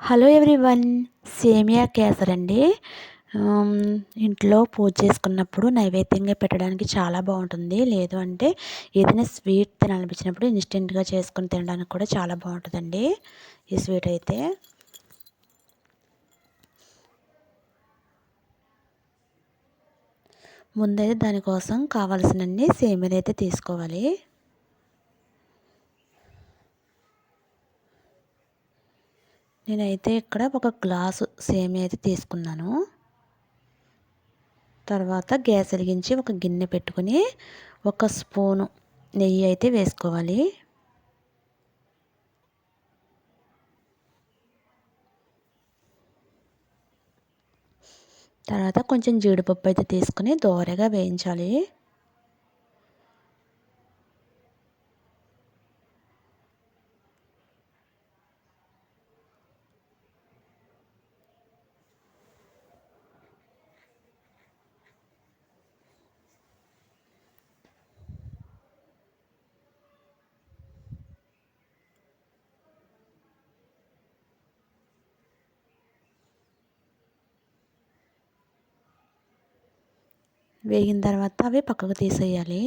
Hello everyone సేమియా కేసర్ అండి ఇంట్లో పూజ చేసుకున్నప్పుడు నైవేద్యంగా పెట్టడానికి చాలా బాగుంటుంది. లేదు అంటే ఏదైనా స్వీట్ తినాలనిపించినప్పుడు ఇన్స్టెంట్గా చేసుకుని తినడానికి కూడా చాలా బాగుంటుందండి. ఈ స్వీట్ అయితే. ముందైతే దానికోసం కావాల్సినన్ని సేమియాలు అయితే తీసుకోవాలి. నేనైతే ఇక్కడ ఒక గ్లాసు సేమియా అయితే తీసుకున్నాను. తర్వాత గ్యాస్ వెలిగించి ఒక గిన్నె పెట్టుకుని ఒక స్పూను నెయ్యి అయితే వేసుకోవాలి. తర్వాత కొంచెం జీడిపప్పు అయితే తీసుకుని దోరగా వేయించాలి. వేగిన తర్వాత అవి పక్కకు తీసేయాలి.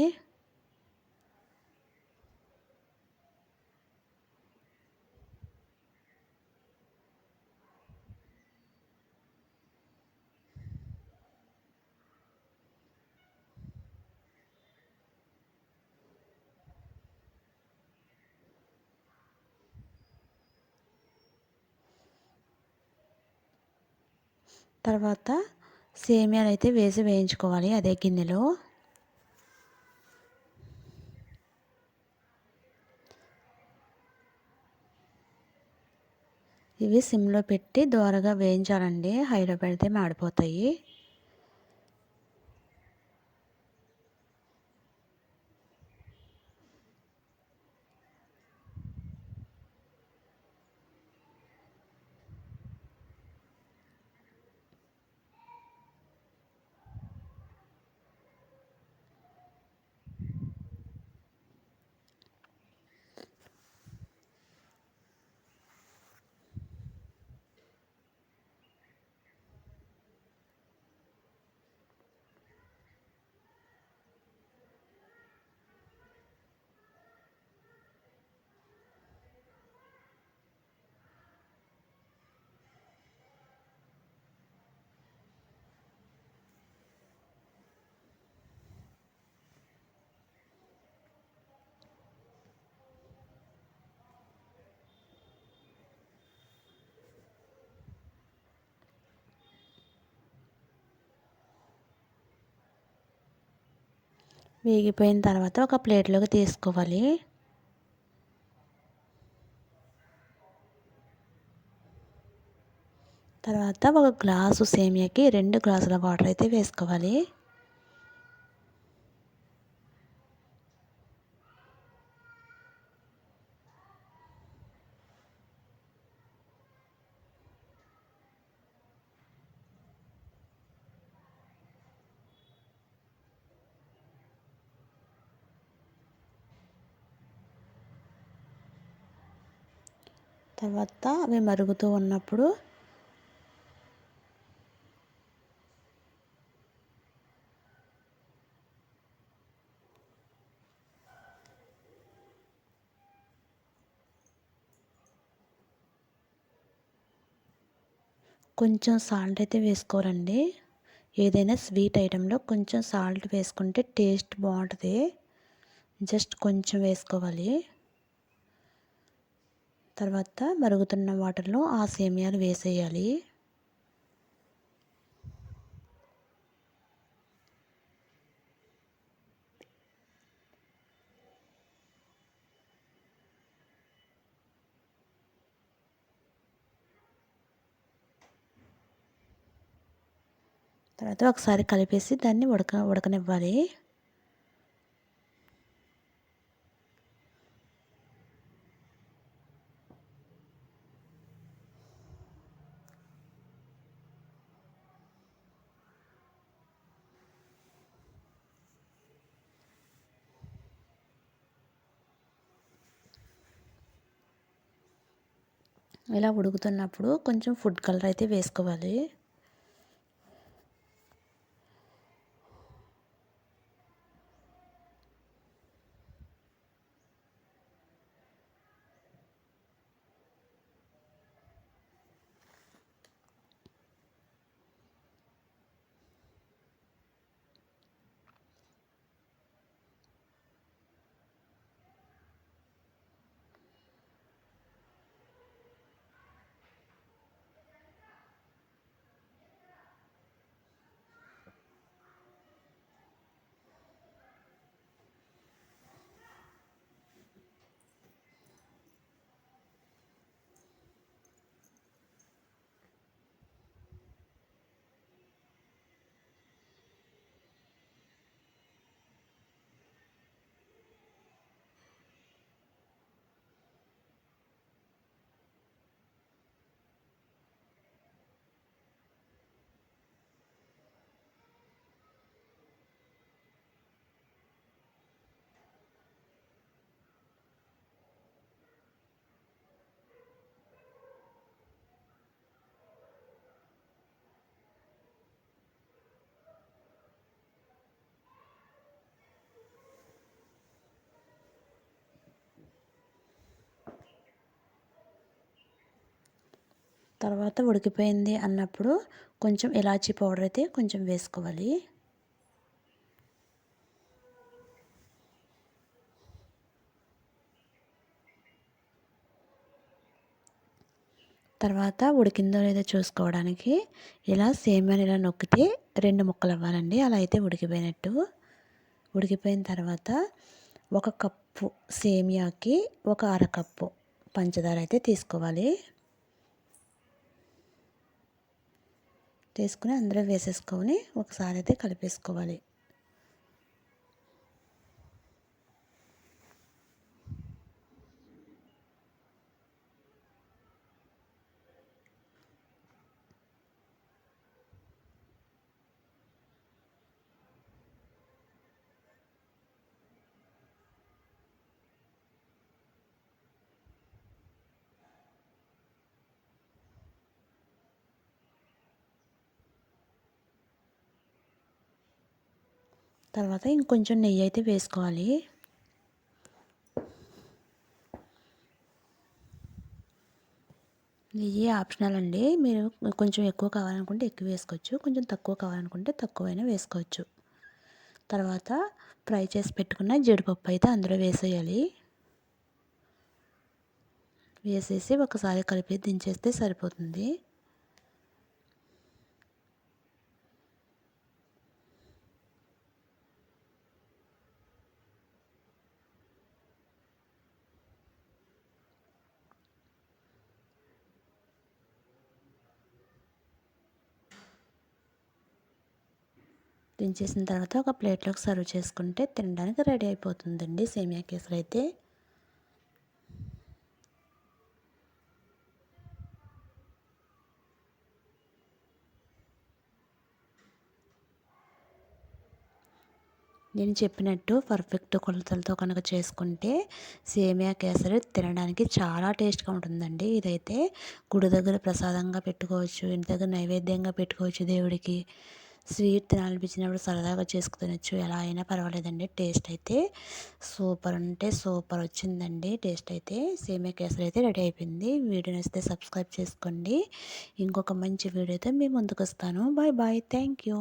తర్వాత సేమియాలు అయితే వేసి వేయించుకోవాలి అదే గిన్నెలో. ఇవి సిమ్లో పెట్టి దోరగా వేయించాలండి. హైలో పెడితే మాడిపోతాయి. వేగిపోయిన తర్వాత ఒక ప్లేట్లోకి తీసుకోవాలి. తర్వాత ఒక గ్లాసు సేమియాకి రెండు గ్లాసుల వాటర్ అయితే వేసుకోవాలి. తర్వాత అవి మరుగుతూ ఉన్నప్పుడు కొంచెం సాల్ట్ అయితే వేసుకోరండి. ఏదైనా స్వీట్ ఐటెంలో కొంచెం సాల్ట్ వేసుకుంటే టేస్ట్ బాగుంటుంది. జస్ట్ కొంచెం వేసుకోవాలి. తర్వాత మరుగుతున్న వాటర్లో ఆ సేమియాలు వేసేయాలి. తర్వాత ఒకసారి కలిపేసి దాన్ని ఉడక ఉడకనివ్వాలి. ఇలా ఉడుకుతున్నప్పుడు కొంచెం ఫుడ్ కలర్ అయితే వేసుకోవాలి. తర్వాత ఉడికిపోయింది అన్నప్పుడు కొంచెం ఇలాచీ పౌడర్ అయితే కొంచెం వేసుకోవాలి. తర్వాత ఉడికిందో లేదో చూసుకోవడానికి ఇలా సేమియాని ఇలా నొక్కితే రెండు ముక్కలు అవ్వాలండి. అలా అయితే ఉడికిపోయినట్టు. ఉడికిపోయిన తర్వాత ఒక కప్పు సేమియాకి ఒక అరకప్పు పంచదార అయితే తీసుకోవాలి. తీసుకుని అందులో వేసేసుకొని ఒకసారి అయితే కలిపేసుకోవాలి. తర్వాత ఇంకొంచెం నెయ్యి అయితే వేసుకోవాలి. నెయ్యి ఆప్షనల్ అండి. మీరు కొంచెం ఎక్కువ కావాలనుకుంటే ఎక్కువ వేసుకోవచ్చు. కొంచెం తక్కువ కావాలనుకుంటే తక్కువైనా వేసుకోవచ్చు. తర్వాత ఫ్రై చేసి పెట్టుకున్న జీడిపప్పు అయితే అందులో వేసేయాలి. వేసేసి ఒకసారి కలిపి దించేస్తే సరిపోతుంది. దించేసిన తర్వాత ఒక ప్లేట్లోకి సర్వ్ చేసుకుంటే తినడానికి రెడీ అయిపోతుందండి సేమియా కేసరి అయితే. నేను చెప్పినట్టు పర్ఫెక్ట్ కొలతలతో కనుక చేసుకుంటే సేమియా కేసరి తినడానికి చాలా టేస్ట్గా ఉంటుందండి. ఇదైతే గుడి దగ్గర ప్రసాదంగా పెట్టుకోవచ్చు ఇంటి దగ్గర నైవేద్యంగా పెట్టుకోవచ్చు దేవుడికి. స్వీట్ తినాలనిపించినప్పుడు సరదాగా చేసుకునొచ్చు ఎలా అయినా పర్వాలేదండి. టేస్ట్ అయితే సూపర్ అంటే సూపర్ వచ్చిందండి. టేస్ట్ అయితే సేమియా కేసరి అయితే రెడీ అయిపోయింది. వీడియో నచ్చితే సబ్స్క్రైబ్ చేసుకోండి. ఇంకొక మంచి వీడియోతో మీ ముందుకు వస్తాను. Bye bye. Thank you.